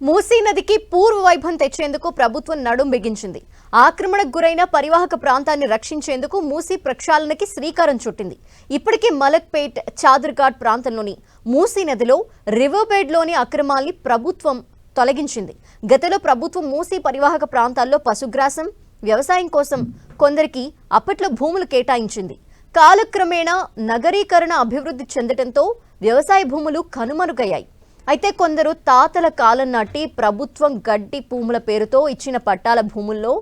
మూసీ నదికి పూర్వ వైభవం తెచ్చేందుకు ప్రభుత్వం నడుం బిగించింది. ఆక్రమణకు గురైన పరివాహక ప్రాంతాన్ని రక్షించేందుకు మూసీ ప్రక్షాళనకి శ్రీకారం చుట్టింది. ఇప్పటికే మలక్పేట్ చాదర్ఘాట్ ప్రాంతంలోని మూసీ నదిలో రివర్ బెడ్లోని అక్రమాల్ని ప్రభుత్వం తొలగించింది. గతంలో ప్రభుత్వం మూసీ పరివాహక ప్రాంతాల్లో పశుగ్రాసం వ్యవసాయం కోసం కొందరికి అప్పట్లో భూములు కేటాయించింది. కాలక్రమేణా నగరీకరణ అభివృద్ధి చెందడంతో వ్యవసాయ భూములు కనుమరుగయ్యాయి. అయితే కొందరు తాతల కాలం నాటి ప్రభుత్వం గడ్డి భూముల పేరుతో ఇచ్చిన పట్టాల భూముల్లో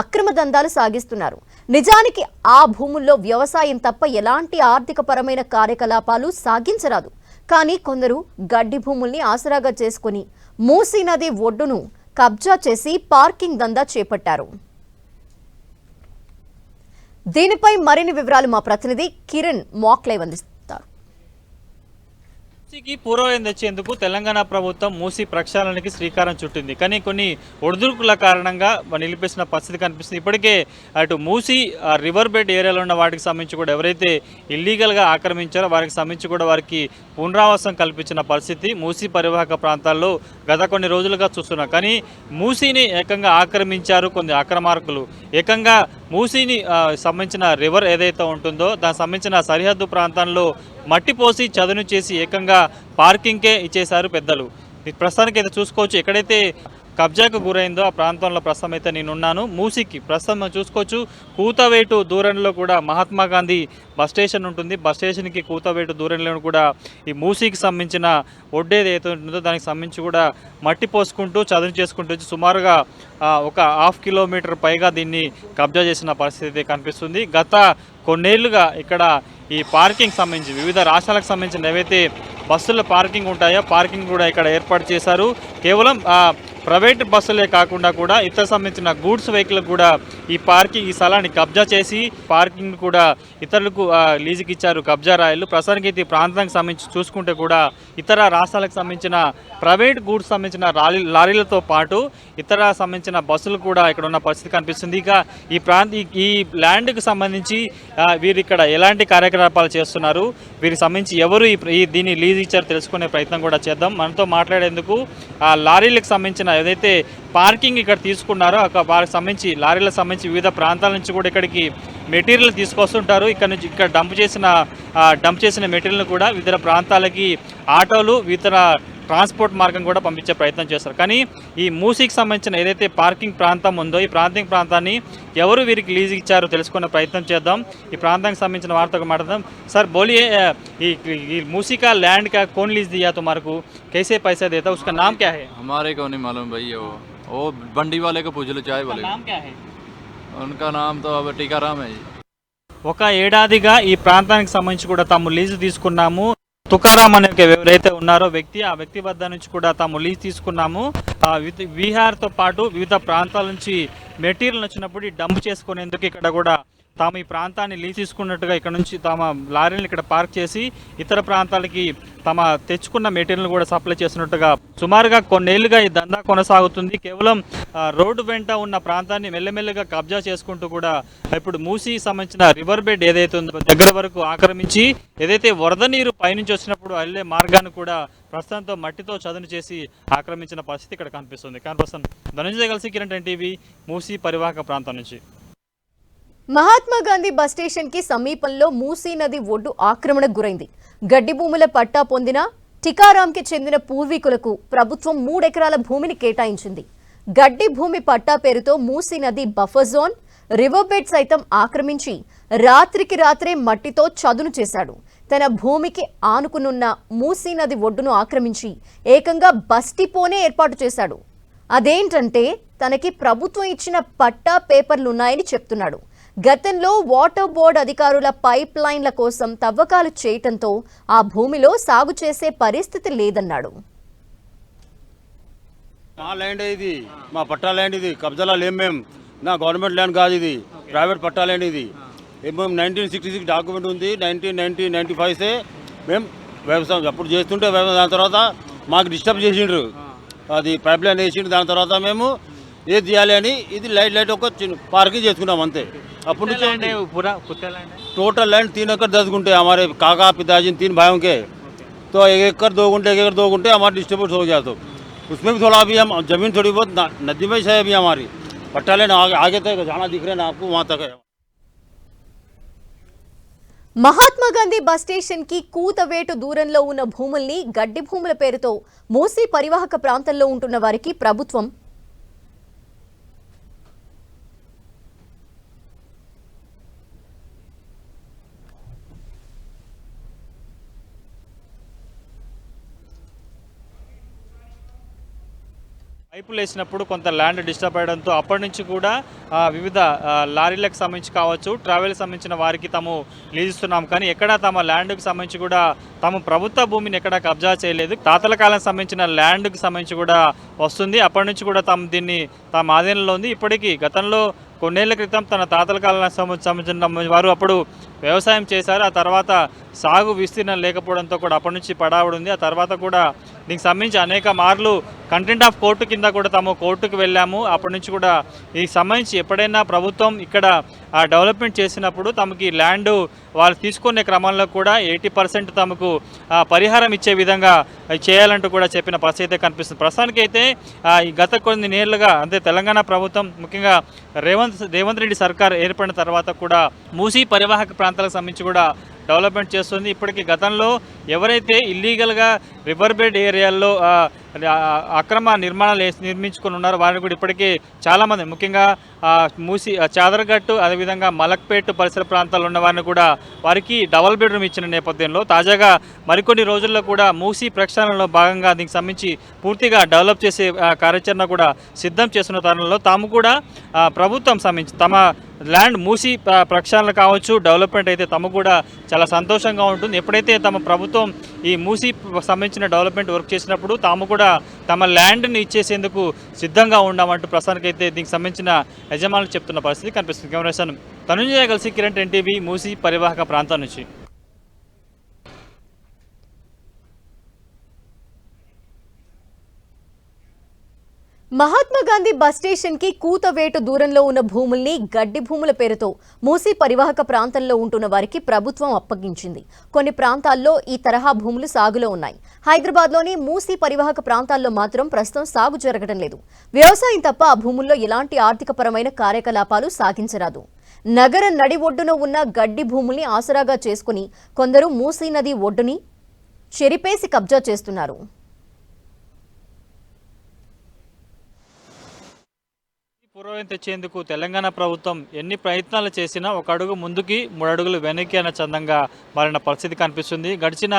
అక్రమ దందాలు సాగిస్తున్నారు. నిజానికి ఆ భూముల్లో వ్యవసాయం తప్ప ఎలాంటి ఆర్థికపరమైన కార్యకలాపాలు సాగించరాదు. కానీ కొందరు గడ్డి భూముల్ని ఆసరాగా చేసుకుని మూసీ నది ఒడ్డును కబ్జా చేసి పార్కింగ్ దందా చేపట్టారు. దీనిపై మరిన్ని వివరాలు మా ప్రతినిధి కిరణ్ మాక్లైవ్ అందిస్తారు మూసీకి పూర్వం తెచ్చేందుకు తెలంగాణ ప్రభుత్వం మూసీ ప్రక్షాళనకి శ్రీకారం చుట్టింది. కానీ కొన్ని ఒడిదుడుకుల కారణంగా నిలిపేసిన పరిస్థితి కనిపిస్తుంది. ఇప్పటికే అటు మూసీ రివర్ బెడ్ ఏరియాలో ఉన్న వాటికి సంబంధించి కూడా ఎవరైతే ఇల్లీగల్గా ఆక్రమించారో వారికి సంబంధించి కూడా వారికి పునరావాసం కల్పించిన పరిస్థితి మూసీ పరివాహక ప్రాంతాల్లో గత కొన్ని రోజులుగా చూస్తున్నాం. కానీ మూసీని ఏకంగా ఆక్రమించారు కొన్ని ఆక్రమార్కులు ఏకంగా మూసీని సంబంధించిన రివర్ ఏదైతే ఉంటుందో దానికి సంబంధించిన సరిహద్దు ప్రాంతాల్లో మట్టి పోసి చదును చేసి ఏకంగా పార్కింగ్కే ఇచ్చేశారు పెద్దలు. ఇది ప్రస్తుతానికి అయితే చూసుకోవచ్చు ఎక్కడైతే కబ్జాకు గురైందో ఆ ప్రాంతంలో ప్రస్తుతం అయితే నేనున్నాను. మూసికి ప్రస్తుతం మనం చూసుకోవచ్చు కూతవేటు దూరంలో కూడా మహాత్మా గాంధీ బస్ స్టేషన్ ఉంటుంది. బస్ స్టేషన్కి కూతవేటు దూరంలో కూడా ఈ మూసీకి సంబంధించిన ఒడ్డేది ఏదైతే ఉంటుందో దానికి సంబంధించి కూడా మట్టి పోసుకుంటూ చదును చేసుకుంటూ వచ్చి సుమారుగా ఒక హాఫ్ కిలోమీటర్ పైగా దీన్ని కబ్జా చేసిన పరిస్థితి కనిపిస్తుంది. గత కొన్నేళ్ళుగా ఇక్కడ ఈ పార్కింగ్ సంబంధించి వివిధ రాష్ట్రాలకు సంబంధించిన ఏవైతే బస్సుల పార్కింగ్ ఉంటాయో పార్కింగ్ కూడా ఇక్కడ ఏర్పాటు చేశారు. కేవలం ప్రైవేట్ బస్సులే కాకుండా కూడా ఇతర సంబంధించిన గూడ్స్ వెహికల్ కూడా ఈ పార్కింగ్ ఈ స్థలాన్ని కబ్జా చేసి పార్కింగ్ కూడా ఇతరులకు లీజుకి ఇచ్చారు కబ్జా రాయలు ప్రస్తుతానికి ఈ ప్రాంతానికి సంబంధించి చూసుకుంటే కూడా ఇతర రాష్ట్రాలకు సంబంధించిన ప్రైవేట్ గూడ్స్ సంబంధించిన లారీ లారీలతో పాటు ఇతర సంబంధించిన బస్సులు కూడా ఇక్కడ ఉన్న పరిస్థితి కనిపిస్తుంది. ఇక ఈ ప్రాంత ఈ- ల్యాండ్కు సంబంధించి వీరు ఇక్కడ ఎలాంటి కార్యకలాపాలు చేస్తున్నారు? వీరికి సంబంధించి ఎవరు ఈ ఈ దీన్ని లీజ్ ఇచ్చారో తెలుసుకునే ప్రయత్నం కూడా చేద్దాం. మనతో మాట్లాడేందుకు ఆ లారీలకు సంబంధించిన ఏదైతే పార్కింగ్ ఇక్కడ తీసుకున్నారో అక్కడ వారికి సంబంధించి లారీలకు సంబంధించి వివిధ ప్రాంతాల నుంచి కూడా ఇక్కడికి మెటీరియల్ తీసుకొస్తుంటారు. ఇక్కడ నుంచి ఇక్కడ డంప్ చేసిన డంప్ చేసిన మెటీరియల్ కూడా వివిధ ప్రాంతాలకి ఆటోలు ఇతర ట్రాన్స్పోర్ట్ మార్గం కూడా పంపించే ప్రయత్నం చేస్తారు కానీ ఈ మూసీకి సంబంధించిన ఏదైతే పార్కింగ్ ప్రాంతం ఉందో ఈ ప్రాంతిక ప్రాంతాన్ని ఎవరు వీరికి లీజ్ ఇచ్చారో తెలుసుకునే ప్రయత్నం చేద్దాం ఈ ప్రాంతానికి సంబంధించిన వార్తకు మాట్లాడదాం సార్ बोलिए अ, ఈ ఈ मूसी का लैंड का कौन लीज दिया तुम्हारे को कैसे पैसा देता उसका नाम क्या है हमारे को नहीं मालूम भाई वो वो बंडी वाले को पूछ लो चाय वाले को नाम क्या है उनका नाम तो अब टीकाराम है जी ఒక ఏడాదిగా ఈ ప్రాంతానికి సంబంధించి కూడా తాము లీజు తీసుకున్నాము తుకారాం అనే ఎవరైతే ఉన్నారో వ్యక్తి ఆ వ్యక్తి వద్ద నుంచి కూడా తాము లీజ్ తీసుకున్నాము. ఆ బీహార్తో పాటు వివిధ ప్రాంతాల నుంచి మెటీరియల్ వచ్చినప్పుడు ఈ డంప్ చేసుకునేందుకు ఇక్కడ కూడా తాము ఈ ప్రాంతాన్ని లీజ్ తీసుకున్నట్టుగా ఇక్కడ నుంచి తమ లారీలను ఇక్కడ పార్క్ చేసి ఇతర ప్రాంతాలకి తమ తెచ్చుకున్న మెటీరియల్ కూడా సప్లై చేసినట్టుగా సుమారుగా కొన్నేళ్ళుగా ఈ దందా కొనసాగుతుంది. కేవలం రోడ్డు వెంట ఉన్న ప్రాంతాన్ని మెల్లమెల్లగా కబ్జా చేసుకుంటూ కూడా ఇప్పుడు మూసీ సంబంధించిన రివర్ బెడ్ ఏదైతే ఉందో దగ్గర వరకు ఆక్రమించి ఏదైతే వరద నీరు పైనుంచి వచ్చినప్పుడు వెళ్ళే మార్గాన్ని కూడా ప్రస్తుతంతో మట్టితో చదును చేసి ఆక్రమించిన పరిస్థితి ఇక్కడ కనిపిస్తుంది. కానీ ప్రస్తుతం ధనుంజయ కలిసి కిరణ్ టీవీ మూసీ పరివాహక ప్రాంతం నుంచి. మహాత్మా గాంధీ బస్ స్టేషన్కి సమీపంలో మూసీ నది ఒడ్డు ఆక్రమణకు గురైంది. గడ్డి భూముల పట్టా పొందిన టికారాంకి చెందిన పూర్వీకులకు ప్రభుత్వం మూడెకరాల భూమిని కేటాయించింది. గడ్డి భూమి పట్టా పేరుతో మూసీ నది బఫర్ జోన్ రివర్ బెడ్ సైతం ఆక్రమించి రాత్రికి రాత్రే మట్టితో చదును చేశాడు. తన భూమికి ఆనుకునున్న మూసీ నది ఒడ్డును ఆక్రమించి ఏకంగా బస్టిపోనే ఏర్పాటు చేశాడు. అదేంటంటే తనకి ప్రభుత్వం ఇచ్చిన పట్టా పేపర్లున్నాయని చెప్తున్నాడు. గతంలో వాటర్ బోర్డ్ అధికారుల పైప్ లైన్ల కోసం తవ్వకాలు చేయటంతో ఆ భూమిలో సాగు చేసే పరిస్థితి లేదన్నాడు. మా ల్యాండ్ ఇది మా పట్టా ల్యాండ్ ఇది కబ్జాలో లేం మేము నా గవర్నమెంట్ ల్యాండ్ కాదు ఇది ప్రైవేట్ పట్టా ల్యాండ్ ఇది. మేము నైన్టీన్ సిక్స్టీ సిక్స్ డాక్యుమెంట్ ఉంది నైన్టీన్ నైన్టీన్ నైన్టీ ఫైవ్సే మేము వ్యవసాయం అప్పుడు చేస్తుంటే వ్యవసాయం దాని తర్వాత మాకు డిస్టర్బ్ చేసిండ్రు. అది పైప్ లైన్ వేసిండ్రు దాని తర్వాత మేము ఏది చేయాలి అని ఇది లైట్ లైట్ ఒక చిన్న పార్కింగ్ చేసుకున్నాం అంతే అప్పుడు నుంచి लैंड है वो पूरा कुत्ते लैंड है टोटल लैंड तीन एकड़ दस गुंठे हमारे काका पिताजी तीन भाइयों के तो एक एकड़ दो गुंठे एक एकड़ दो गुंठे हमारे डिस्ट्रीब्यूट हो गया तो उसमें भी थोड़ा अभी हम जमीन थोड़ी बहुत न- नदी में ही है अभी हमारी पट्टा लेन आगे आगे तक जहाँ दिख रहे हैं ना आपको वहाँ तक है మహాత్మా గాంధీ బస్ స్టేషన్ కి కూతవేటు దూరంలో ఉన్న భూముల్ని గడ్డి భూముల పేరుతో మూసీ పరివాహక ప్రాంతంలో ఉంటున్న వారికి ప్రభుత్వం పైపులు వేసినప్పుడు కొంత ల్యాండ్ డిస్టర్బ్ అయ్యడంతో అప్పటి నుంచి కూడా వివిధ లారీలకు సంబంధించి కావచ్చు ట్రావెల్కి సంబంధించిన వారికి తాము లీజిస్తున్నాం. కానీ ఎక్కడ తమ ల్యాండ్కి సంబంధించి కూడా తాము ప్రభుత్వ భూమిని ఎక్కడా కబ్జా చేయలేదు. తాతల కాలం సంబంధించిన ల్యాండ్కి సంబంధించి కూడా వస్తుంది. అప్పటి నుంచి కూడా తాము దీన్ని తమ ఆధీనంలో ఉంది. ఇప్పటికీ గతంలో కొన్నేళ్ళ క్రితం తన తాతల కాలం సంబంధించిన వారు అప్పుడు వ్యవసాయం చేశారు. ఆ తర్వాత సాగు విస్తీర్ణం లేకపోవడంతో కూడా అప్పటి నుంచి పడావుడు ఉంది ఆ తర్వాత కూడా దీనికి సంబంధించి అనేక మార్లు కంటెంట్ ఆఫ్ కోర్టు కింద కూడా తాము కోర్టుకు వెళ్ళాము. అప్పటి నుంచి కూడా ఈ సంబంధించి ఎప్పుడైనా ప్రభుత్వం ఇక్కడ డెవలప్మెంట్ చేసినప్పుడు తమకి ల్యాండ్ వాళ్ళు తీసుకునే క్రమంలో కూడా ఎయిటీ పర్సెంట్ తమకు పరిహారం ఇచ్చే విధంగా చేయాలంటూ కూడా చెప్పిన పరిస్థితి అయితే కనిపిస్తుంది. ప్రస్తుతానికి అయితే ఈ గత కొన్ని నేళ్ళుగా అంటే తెలంగాణ ప్రభుత్వం ముఖ్యంగా రేవంత్ రేవంత్ రెడ్డి సర్కార్ ఏర్పడిన తర్వాత కూడా మూసీ పరివాహక ప్రాంతాలకు సంబంధించి కూడా డెవలప్మెంట్ చేస్తుంది. ఇప్పటికీ గతంలో ఎవరైతే ఇల్లీగల్గా రివర్ బెడ్ ఏరియాల్లో అక్రమ నిర్మాణాలు నిర్మించుకుని నిర్మించుకొని ఉన్నారో వారిని కూడా ఇప్పటికీ చాలామంది ముఖ్యంగా మూసి చాదరగట్టు అదేవిధంగా మలక్పేట్ పరిసర ప్రాంతాల్లో ఉన్న వారిని కూడా వారికి డబల్ బెడ్రూమ్ ఇచ్చిన నేపథ్యంలో తాజాగా మరికొన్ని రోజుల్లో కూడా మూసి ప్రక్షాళనలో భాగంగా దీనికి సంబంధించి పూర్తిగా డెవలప్ చేసే కార్యాచరణ కూడా సిద్ధం చేస్తున్న తరుణంలో తాము కూడా ప్రభుత్వం సంబంధించి తమ ల్యాండ్ మూసి ప్రక్షాళన కావచ్చు డెవలప్మెంట్ అయితే తమకు కూడా చాలా సంతోషంగా ఉంటుంది. ఎప్పుడైతే తమ ప్రభుత్వం ఈ మూసి సంబంధించిన డెవలప్మెంట్ వర్క్ చేసినప్పుడు తాము కూడా తమ ల్యాండ్ని ఇచ్చేసేందుకు సిద్ధంగా ఉన్నామంటూ ప్రస్తుతానికైతే దీనికి సంబంధించిన యజమానులు చెప్తున్న పరిస్థితి కనిపిస్తుంది. కెమెరాసన్ తనుంజయ కలిసి కిరణ్ ఎన్టీవీ మూసి పరివాహక ప్రాంతం నుంచి. మహాత్మా గాంధీ బస్ స్టేషన్కి కూతవేటు దూరంలో ఉన్న భూముల్ని గడ్డి భూముల పేరుతో మూసీ పరివాహక ప్రాంతంలో ఉంటున్న వారికి ప్రభుత్వం అప్పగించింది. కొన్ని ప్రాంతాల్లో ఈ తరహా భూములు సాగులో ఉన్నాయి. హైదరాబాద్లోని మూసీ పరివాహక ప్రాంతాల్లో మాత్రం ప్రస్తుతం సాగు జరగడం లేదు. వ్యవసాయం తప్ప ఆ భూముల్లో ఎలాంటి ఆర్థికపరమైన కార్యకలాపాలు సాగించరాదు. నగర నడి ఒడ్డున ఉన్న గడ్డి భూముల్ని ఆసరాగా చేసుకుని కొందరు మూసీ నది ఒడ్డుని చెరిపేసి కబ్జా చేస్తున్నారు. గౌరవం తెచ్చేందుకు తెలంగాణ ప్రభుత్వం ఎన్ని ప్రయత్నాలు చేసినా ఒక అడుగు ముందుకి మూడు అడుగులు వెనక్కి అన్న చందంగా మారిన పరిస్థితి కనిపిస్తుంది. గడిచిన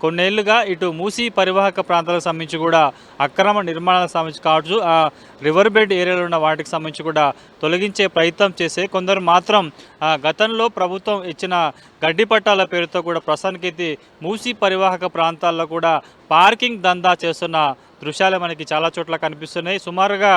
కొన్నేళ్ళుగా ఇటు మూసీ పరివాహక ప్రాంతాలకు సంబంధించి కూడా అక్రమ నిర్మాణాలకు సంబంధించి కావచ్చు ఆ రివర్ బెడ్ ఏరియాలో ఉన్న వాటికి సంబంధించి కూడా తొలగించే ప్రయత్నం చేసే కొందరు మాత్రం గతంలో ప్రభుత్వం ఇచ్చిన గడ్డి పట్టాల పేరుతో కూడా ప్రస్తుతానికైతే మూసీ పరివాహక ప్రాంతాల్లో కూడా పార్కింగ్ దందా చేస్తున్న దృశ్యాలు మనకి చాలా చోట్ల కనిపిస్తున్నాయి. సుమారుగా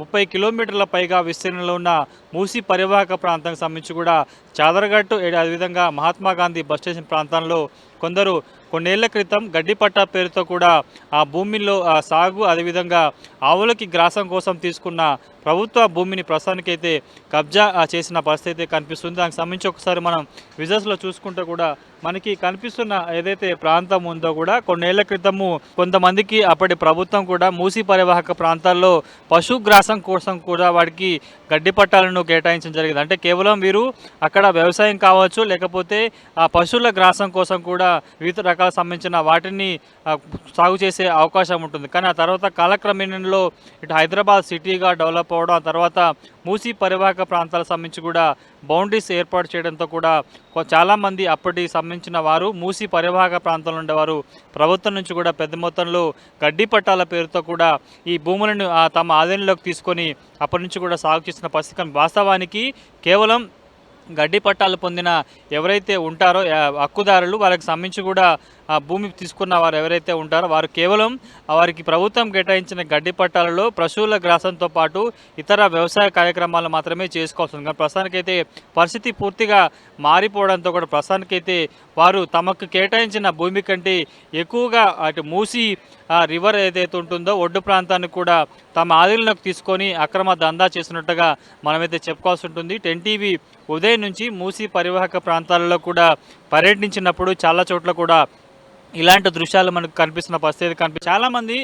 ముప్పై కిలోమీటర్ల పైగా విస్తీర్ణంలో ఉన్న మూసి పరివాహక ప్రాంతానికి సంబంధించి కూడా చాదరగట్టు అదేవిధంగా మహాత్మా గాంధీ బస్ స్టేషన్ ప్రాంతంలో కొందరు కొన్నేళ్ళ క్రితం గడ్డి పట్టా పేరుతో కూడా ఆ భూమిలో సాగు అదేవిధంగా ఆవులకి గ్రాసం కోసం తీసుకున్న ప్రభుత్వ భూమిని ప్రస్తుతానికైతే కబ్జా చేసిన పరిస్థితి అయితే కనిపిస్తుంది. దానికి సంబంధించి ఒకసారి మనం విజువల్స్లో చూసుకుంటే కూడా మనకి కనిపిస్తున్న ఏదైతే ప్రాంతం ఉందో కూడా కొన్నేళ్ళ క్రితము కొంతమందికి అప్పటి ప్రభుత్వం కూడా మూసీ పరివాహక ప్రాంతాల్లో పశుగ్రాసం కోసం కూడా వాడికి గడ్డి పట్టాలను కేటాయించడం జరిగింది. అంటే కేవలం వీరు అక్కడ వ్యవసాయం కావచ్చు లేకపోతే ఆ పశువుల గ్రాసం కోసం కూడా వివిధ రకాల సంబంధించిన వాటిని సాగు చేసే అవకాశం ఉంటుంది. కానీ ఆ తర్వాత కాలక్రమేణలో ఇటు హైదరాబాద్ సిటీగా డెవలప్ అవ్వడం ఆ తర్వాత మూసీ పరివాహక ప్రాంతాలకు సంబంధించి కూడా బౌండరీస్ ఏర్పాటు చేయడంతో కూడా చాలామంది అప్పటి సంబంధించిన వారు మూసి పరిభాగ ప్రాంతంలో ఉండేవారు. ప్రభుత్వం నుంచి కూడా పెద్ద మొత్తంలో గడ్డి పట్టాల పేరుతో కూడా ఈ భూములను తమ ఆధీనంలోకి తీసుకొని అప్పటి నుంచి కూడా సాగు చేసిన పరిస్థితి వాస్తవానికి కేవలం గడ్డి పట్టాలు పొందిన ఎవరైతే ఉంటారో హక్కుదారులు వాళ్ళకి సంబంధించి కూడా ఆ భూమి తీసుకున్న వారు ఎవరైతే ఉంటారో వారు కేవలం వారికి ప్రభుత్వం కేటాయించిన గడ్డి పట్టాలలో పశువుల గ్రాసంతో పాటు ఇతర వ్యవసాయ కార్యక్రమాలు మాత్రమే చేసుకోవాల్సింది కానీ ప్రస్తుతానికైతే పరిస్థితి పూర్తిగా మారిపోవడంతో కూడా ప్రస్తుతానికైతే వారు తమకు కేటాయించిన భూమి కంటే ఎక్కువగా అటు మూసి ఆ రివర్ ఏదైతే ఉంటుందో ఒడ్డు ప్రాంతాన్ని కూడా తమ ఆధీనంలోకి తీసుకొని అక్రమ దందా చేసినట్టుగా మనమైతే చెప్పుకోవాల్సి ఉంటుంది. టెన్టీవీ ఉదయం నుంచి మూసి పరివాహక ప్రాంతాలలో కూడా పర్యటించినప్పుడు చాలా చోట్ల కూడా ఇలాంటి దృశ్యాలు మనకు కనిపిస్తున్న పరిస్థితి కనిపి చాలా మంది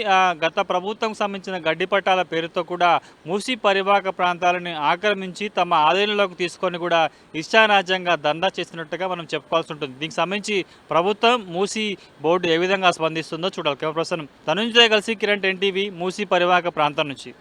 గత ప్రభుత్వం సంబంధించిన గడ్డి పట్టాల పేరుతో కూడా మూసీ పరివాహక ప్రాంతాలను ఆక్రమించి తమ ఆధీనంలోకి తీసుకొని కూడా ఇష్టారాజ్యంగా దందా చేసినట్టుగా మనం చెప్పుకోవాల్సి ఉంటుంది. దీనికి సంబంధించి ప్రభుత్వం మూసీ బోర్డు ఏ విధంగా స్పందిస్తుందో చూడాలి. కెమెరా పర్సన్ ధనుంజయ్ కలిసి కిరణ్ ఎన్టీవీ మూసీ పరివాహక ప్రాంతం నుంచి.